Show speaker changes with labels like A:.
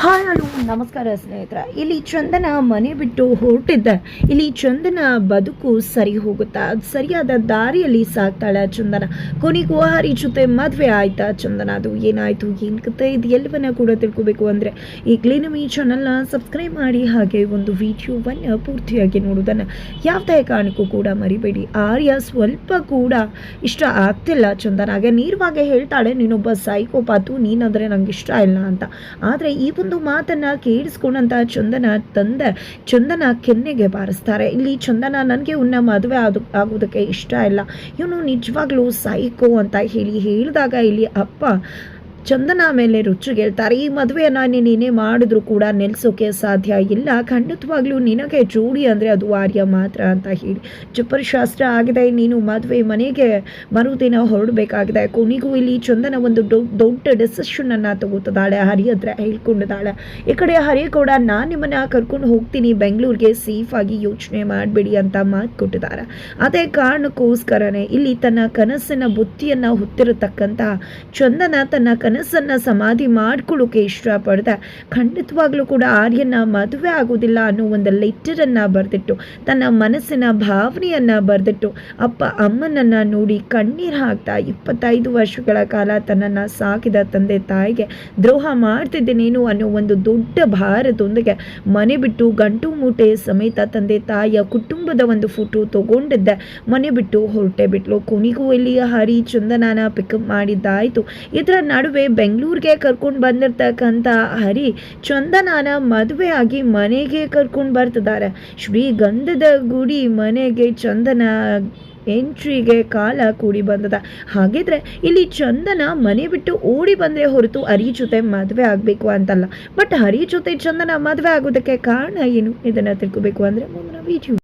A: Hi hello, ನಮಸ್ಕಾರ ಸ್ನೇಹಿತರ. ಇಲ್ಲಿ ಚಂದನ ಮನೆ ಬಿಟ್ಟು ಹೊರಟಿದ್ದ. ಇಲ್ಲಿ ಚಂದನ ಬದುಕು ಸರಿ ಹೋಗುತ್ತಾ? ಸರಿಯಾದ ದಾರಿಯಲ್ಲಿ ಸಾಕ್ತಾಳೆ ಚಂದನ. ಕೊನೆಗೂ ಹರಿ ಜೊತೆ ಮದುವೆ ಆಯ್ತಾ ಚಂದನ? ಅದು ಏನಾಯ್ತು? ಏನು ಕತೆ ಇದು? ಎಲ್ಲವನ್ನ ಕೂಡ ತಿಳ್ಕೊಬೇಕು ಅಂದ್ರೆ ಈಗಲೇ ನಮ್ಮ ಈ ಚಾನಲ್ನ ಸಬ್ಸ್ಕ್ರೈಬ್ ಮಾಡಿ ಹಾಗೆ ಒಂದು ವಿಡಿಯೋವನ್ನು ಪೂರ್ತಿಯಾಗಿ ನೋಡೋದನ್ನ ಯಾವುದೇ ಕಾರಣಕ್ಕೂ ಕೂಡ ಮರಿಬೇಡಿ. ಆರ್ಯ ಸ್ವಲ್ಪ ಕೂಡ ಇಷ್ಟ ಆಗ್ತಿಲ್ಲ ಚಂದನ. ಹಾಗೆ ನೀರ್ವಾಗೆ ಹೇಳ್ತಾಳೆ, ನೀನೊಬ್ಬ ಸೈಕೋಪಾತು ನೀನಂದ್ರೆ ನಂಗೆ ಇಷ್ಟ ಇಲ್ಲ ಅಂತ. ಆದರೆ ಈ ಒಂದು ಮಾತನ್ನ ಕೇಳಿಸ್ಕೊಂಡಂತ ಚಂದನ ತಂದೆ ಚಂದನ ಕೆನ್ನೆಗೆ ಬಾರಿಸ್ತಾರೆ. ಇಲ್ಲಿ ಚಂದನ ನನಗೆ ಉನ್ನ ಮದುವೆ ಆದ ಆಗೋದಕ್ಕೆ ಇಷ್ಟ ಇಲ್ಲ. ಇವನು ನಿಜವಾಗ್ಲೂ ಸೈಕೋ ಅಂತ ಹೇಳಿ, ಹೇಳಿದಾಗ ಇಲ್ಲಿ ಅಪ್ಪ ಚಂದನ ಮೇಲೆ ರುಚಿಗೇಳ್ತಾರೆ ಈ ಮದುವೆಯನ್ನ ನೀನೇ ಮಾಡಿದ್ರು ಕೂಡ ನೆಲೆಸೋಕೆ ಸಾಧ್ಯ ಇಲ್ಲ. ಖಂಡಿತವಾಗ್ಲೂ ನಿನಗೆ ಜೋಡಿ ಅಂದರೆ ಅದು ಆರ್ಯ ಮಾತ್ರ ಅಂತ ಹೇಳಿ. ಶಾಸ್ತ್ರ ಆಗಿದೆ. ನೀನು ಮದುವೆ ಮನೆಗೆ ಮರುದಿನ ಹೊರಡಬೇಕಾಗಿದೆ. ಕೊನೆಗೂ ಇಲ್ಲಿ ಚಂದನ ಒಂದು ದೊಡ್ಡ ಡೆಸಿಷನ್ ಅನ್ನ ತಗೋತದಾಳೆ. ಹರಿ ಹತ್ರ ಹೇಳ್ಕೊಂಡಿದ್ದಾಳೆ ಈ ಕಡೆ ಹರಿ ಕೂಡ ನಾನು ನಿಮ್ಮನ್ನ ಕರ್ಕೊಂಡು ಹೋಗ್ತೀನಿ. ಬೆಂಗಳೂರಿಗೆ ಸೇಫ್ ಆಗಿ ಯೋಚನೆ ಮಾಡಬೇಡಿ ಅಂತ ಮಾತು ಕೊಟ್ಟಿದ್ದಾರೆ. ಅದೇ ಕಾರಣಕ್ಕೋಸ್ಕರನೇ ಇಲ್ಲಿ ತನ್ನ ಕನಸಿನ ಬುತ್ತಿಯನ್ನ ಹೊತ್ತಿರತಕ್ಕಂತ ಚಂದನ ತನ್ನ ಕನಸನ್ನ ಸಮಾಧಿ ಮಾಡ್ಕೊಳ್ಳೋಕೆ ಇಷ್ಟಪಡ್ತಾ, ಖಂಡಿತವಾಗ್ಲೂ ಕೂಡ ಆರ್ಯನ ಮದುವೆ ಆಗೋದಿಲ್ಲ ಅನ್ನೋ ಒಂದು ಲೆಟರನ್ನು ಬರೆದಿಟ್ಟು, ತನ್ನ ಮನಸ್ಸಿನ ಭಾವನೆಯನ್ನು ಬರೆದಿಟ್ಟು, ಅಪ್ಪ ಅಮ್ಮನನ್ನ ನೋಡಿ ಕಣ್ಣೀರು ಹಾಕ್ತಾ ಇಪ್ಪತ್ತೈದು ವರ್ಷಗಳ ಕಾಲ ತನ್ನನ್ನು ಸಾಕಿದ ತಂದೆ ತಾಯಿಗೆ ದ್ರೋಹ ಮಾಡ್ತಿದ್ದೇನೇನು ಅನ್ನೋ ಒಂದು ದೊಡ್ಡ ಭಾರದೊಂದಿಗೆ ಮನೆ ಬಿಟ್ಟು ಗಂಟು ಮೂಟೆ ಸಮೇತ ತಂದೆ ತಾಯಿಯ ಕುಟುಂಬದ ಒಂದು ಫೋಟೋ ತಗೊಂಡಿದ್ದೆ. ಮನೆ ಬಿಟ್ಟು ಹೊರಟೆ ಬಿಟ್ಲು. ಕೊನೆಗೂ ಇಲ್ಲಿ ಹರಿ ಚಂದನಾನ ಪಿಕಪ್ ಮಾಡಿದ್ದಾಯಿತು. ಇದರ ನಡುವೆ ಬೆಂಗಳೂರಿಗೆ ಕರ್ಕೊಂಡು ಬಂದಿರ್ತಕ್ಕಂಥ ಹರಿ ಚಂದನಾನ ಮದುವೆ ಆಗಿ ಮನೆಗೆ ಕರ್ಕೊಂಡು ಬರ್ತಿದ್ದಾರೆ. ಶ್ರೀಗಂಧದ ಗುಡಿ ಮನೆಗೆ ಚಂದನ ಎಂಟ್ರಿಗೆ ಕಾಲ ಕೂಡಿ ಬಂದದ. ಹಾಗಿದ್ರೆ ಇಲ್ಲಿ ಚಂದನ ಮನೆ ಬಿಟ್ಟು ಓಡಿ ಬಂದ್ರೆ ಹೊರತು ಹರಿ ಜೊತೆ ಮದುವೆ ಆಗಬೇಕು ಅಂತಲ್ಲ. ಬಟ್ ಹರಿ ಜೊತೆ ಚಂದನ ಮದುವೆ ಆಗೋದಕ್ಕೆ ಕಾರಣ ಏನು? ಇದನ್ನ ತಿಳ್ಕೊಬೇಕು ಅಂದ್ರೆ ಮುಂದಿನ ವಿಡಿಯೋ